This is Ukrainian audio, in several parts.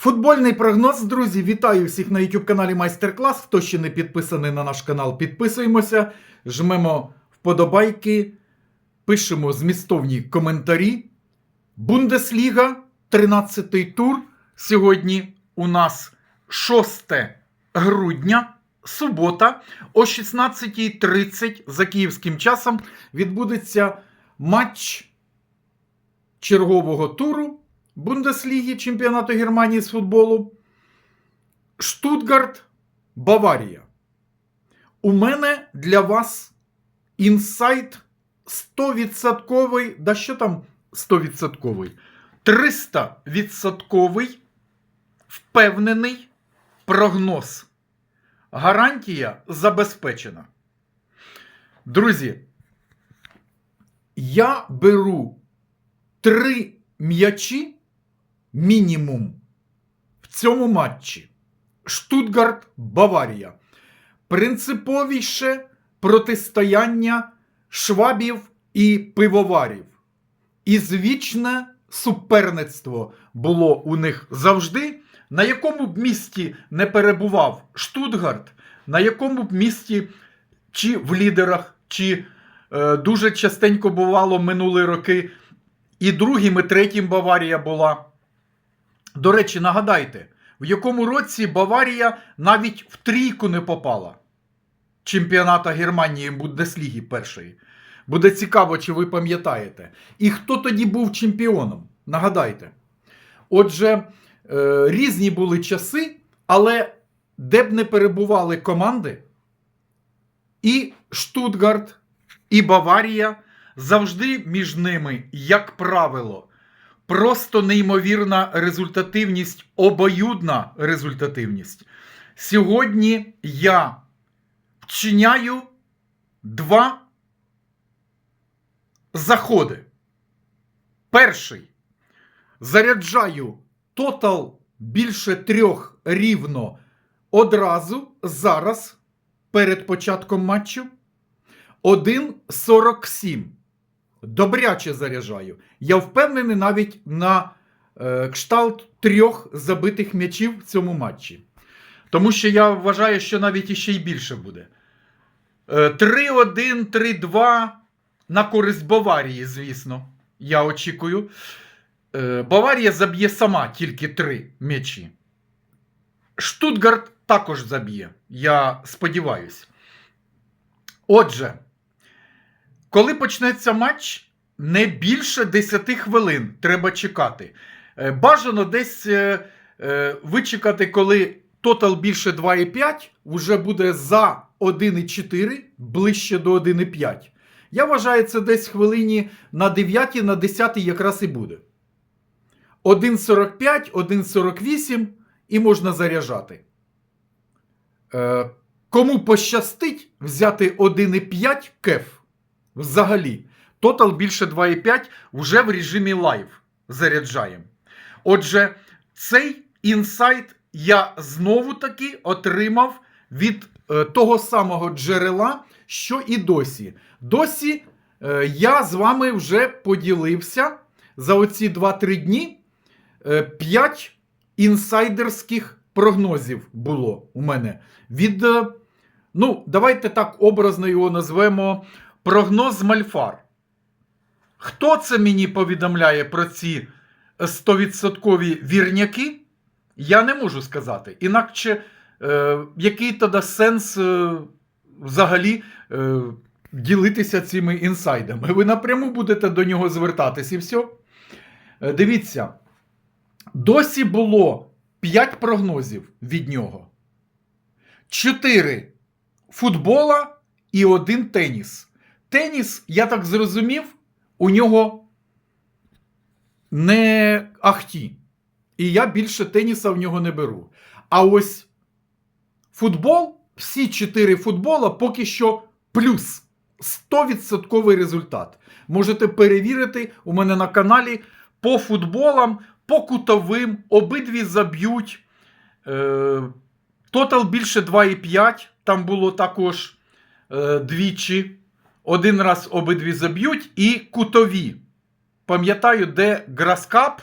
Футбольний прогноз, друзі, вітаю всіх на YouTube каналі Майстер-клас. Хто ще не підписаний на наш канал, підписуємося, жмемо вподобайки, пишемо змістовні коментарі. Бундесліга, 13-й тур. Сьогодні у нас 6 грудня, субота, о 16.30 за київським часом відбудеться матч чергового туру Бундесліги чемпіонату Германії з футболу. Штутгарт, Баварія. У мене для вас інсайт 100%, да що там 100%? 300% впевнений прогноз. Гарантія забезпечена. Друзі, я беру три м'ячі мінімум в цьому матчі. Штутгарт, Баварія. Принциповіше протистояння швабів і пивоварів. І звічне суперництво було у них завжди. На якому б місті не перебував Штутгарт, на якому б місті чи в лідерах, чи е, дуже частенько бувало минулі роки, і другим, і третім Баварія була. До речі, нагадайте, в якому році Баварія навіть в трійку не попала чемпіоната Германії Бундесліги першої. Буде цікаво, чи ви пам'ятаєте. І хто тоді був чемпіоном? Нагадайте. Отже, е, різні були часи, але де б не перебували команди, і Штутгарт, і Баварія завжди між ними, як правило, просто неймовірна результативність, обоюдна результативність. Сьогодні я вчиняю два заходи. Перший. Заряджаю тотал більше трьох рівно одразу зараз перед початком матчу. 1,47. Добряче заряджаю. Я впевнений навіть на е, кшталт трьох забитих м'ячів в цьому матчі. Тому що я вважаю, що навіть іще й більше буде. Е, 3-1, 3-2 на користь Баварії, звісно. Я очікую. Е, Баварія заб'є сама тільки три м'ячі. Штутгарт також заб'є. Я сподіваюся. Отже, коли почнеться матч, не більше 10 хвилин треба чекати. Е, Бажано десь е, е, вичекати, коли тотал більше 2,5, вже буде за 1,4, ближче до 1,5. Я вважаю, це десь хвилині на 9, на 10 якраз і буде. 1,45, 1,48 і можна заряджати. Кому пощастить взяти 1,5 кеф взагалі, тотал більше 2,5 вже в режимі лайв заряджаємо. Отже, цей інсайт я знову таки отримав від е, того самого джерела, що і досі. Досі е, я з вами вже поділився за оці 2-3 дні. 5 інсайдерських прогнозів було у мене. Від, е, ну, давайте так образно його назвемо прогноз Мальфар. Хто це мені повідомляє про ці 100% вірняки? Я не можу сказати. Інакше, е, який тоді сенс е, взагалі е, ділитися цими інсайдами? Ви напряму будете до нього звертатись і все. Е, дивіться. Досі було 5 прогнозів від нього. 4 футбола і один теніс. Теніс, я так зрозумів, у нього не ахті. І я більше теніса в нього не беру. А ось футбол, всі 4 футбола поки що плюс 100% результат. Можете перевірити у мене на каналі по футболам по кутовим, обидві заб'ють. Е, Тотал більше 2,5. Там було також е, двічі. Один раз обидві заб'ють і кутові. Пам'ятаю, де Граскап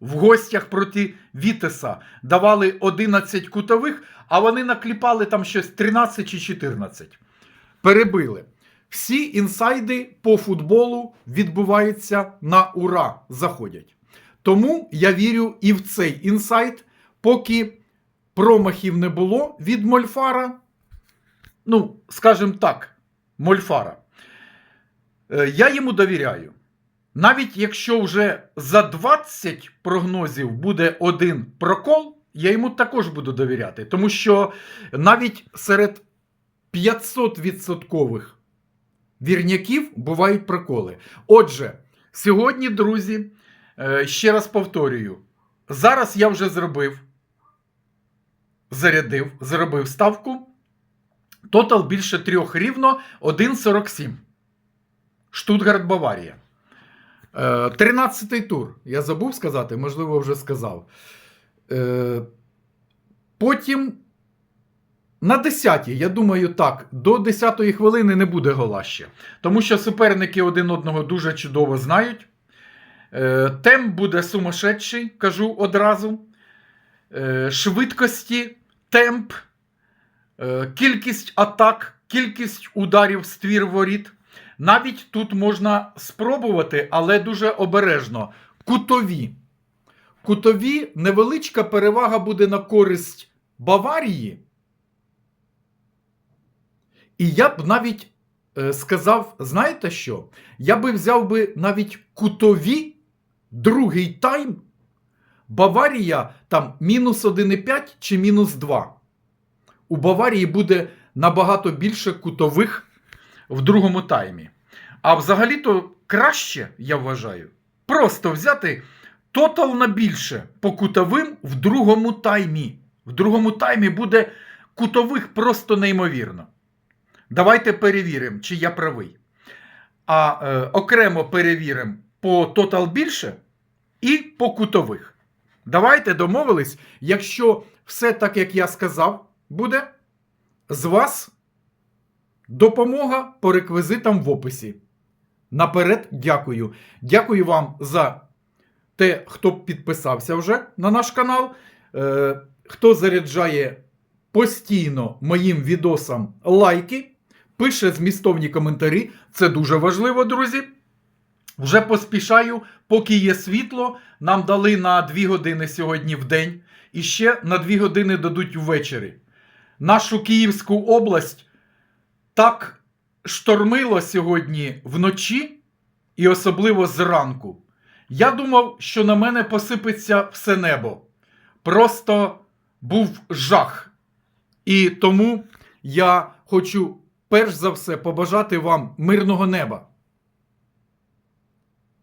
в гостях проти Вітеса давали 11 кутових, а вони накліпали там щось 13 чи 14. Перебили. Всі інсайди по футболу відбуваються на ура, заходять. Тому я вірю і в цей інсайт, поки промахів не було від Мольфара. Ну, скажімо так, Мольфара. Е, Я йому довіряю. Навіть якщо вже за 20 прогнозів буде один прокол, я йому також буду довіряти. Тому що навіть серед 500% вірняків бувають проколи. Отже, сьогодні, друзі, е, ще раз повторюю: зараз я вже зробив, зарядив, зробив ставку. Тотал більше трьох рівно 1,47. Штутгарт Баварія. Е, 13-й тур. Я забув сказати, можливо, вже сказав. Е, Потім на 10-й, я думаю, так, до 10-ї хвилини не буде гола ще. Тому що суперники один одного дуже чудово знають. Е, Темп буде сумасшедший, кажу одразу. Е, Швидкості, темп, е, кількість атак, кількість ударів в ствір воріт. Навіть тут можна спробувати, але дуже обережно. Кутові. Кутові невеличка перевага буде на користь Баварії. І я б навіть е, сказав, знаєте що? Я би взяв би навіть кутові другий тайм. Баварія там мінус 1,5 чи мінус 2. У Баварії буде набагато більше кутових в другому таймі. А взагалі-то краще, я вважаю, просто взяти тотал на більше по кутовим в другому таймі. В другому таймі буде кутових просто неймовірно. Давайте перевіримо, чи я правий. А е, окремо перевіримо по тотал більше і по кутових. Давайте домовились, якщо все так, як я сказав, буде, з вас допомога по реквізитам в описі. Наперед дякую. Дякую вам за те, хто підписався вже на наш канал, е, хто заряджає постійно моїм відосам лайки, пише змістовні коментарі. Це дуже важливо, друзі. Вже поспішаю, поки є світло. Нам дали на 2 години сьогодні в день. І ще на 2 години дадуть ввечері. Нашу Київську область так штормило сьогодні вночі і особливо зранку. Я думав, що на мене посипеться все небо. Просто був жах. І тому я хочу перш за все побажати вам мирного неба.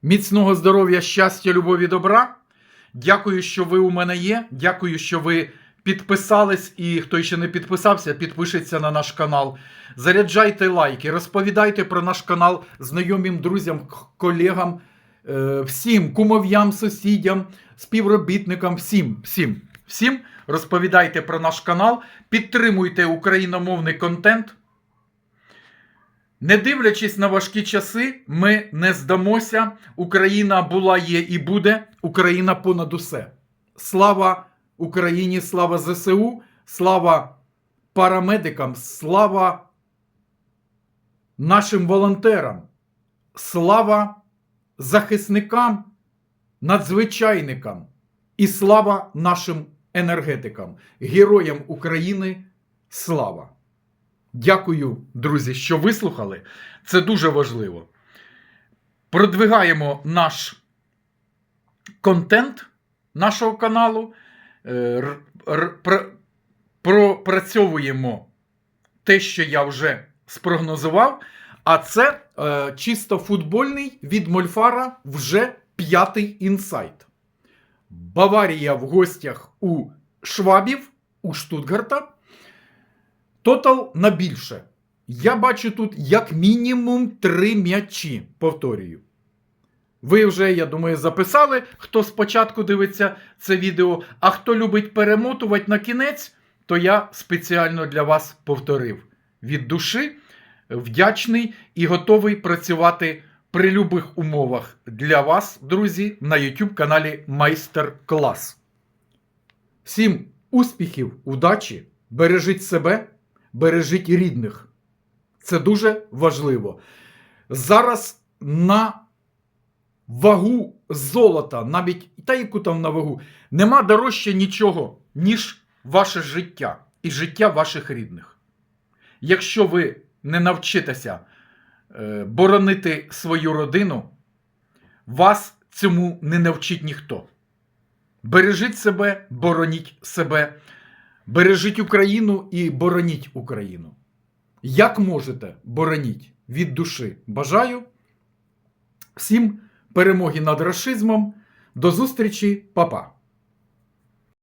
Міцного здоров'я, щастя, любові, добра. Дякую, що ви у мене є. Дякую, що ви підписались. І хто ще не підписався, підпишеться на наш канал. Заряджайте лайки, розповідайте про наш канал знайомим друзям, колегам, е, всім, кумов'ям, сусідям, співробітникам, всім, всім, всім розповідайте про наш канал, підтримуйте україномовний контент. Не дивлячись на важкі часи, ми не здамося. Україна була, є і буде. Україна понад усе. Слава Україні, слава ЗСУ, слава парамедикам, слава нашим волонтерам, слава захисникам, надзвичайникам і слава нашим енергетикам, героям України. Слава! Дякую, друзі, що вислухали. Це дуже важливо. Продвигаємо наш контент нашого каналу, пропрацьовуємо те, що я вже спрогнозував. А це е, чисто футбольний від Мольфара вже п'ятий інсайт. Баварія в гостях у Швабів, у Штутгарта. Тотал на більше. Я бачу тут як мінімум три м'ячі. Повторюю. Ви вже, я думаю, записали, хто спочатку дивиться це відео, а хто любить перемотувати на кінець, то я спеціально для вас повторив. Від душі вдячний і готовий працювати при любих умовах для вас, друзі, на YouTube каналі Майстер Клас. Всім успіхів, удачі, бережіть себе, бережіть рідних. Це дуже важливо. Зараз на вагу золота, навіть та яку там на вагу, нема дорожче нічого, ніж ваше життя і життя ваших рідних. Якщо ви не навчитеся е, боронити свою родину, вас цьому не навчить ніхто. Бережіть себе, бороніть себе, бережіть Україну і бороніть Україну. Як можете, бороніть від душі. Бажаю всім перемоги над расизмом. До зустрічі, па-па!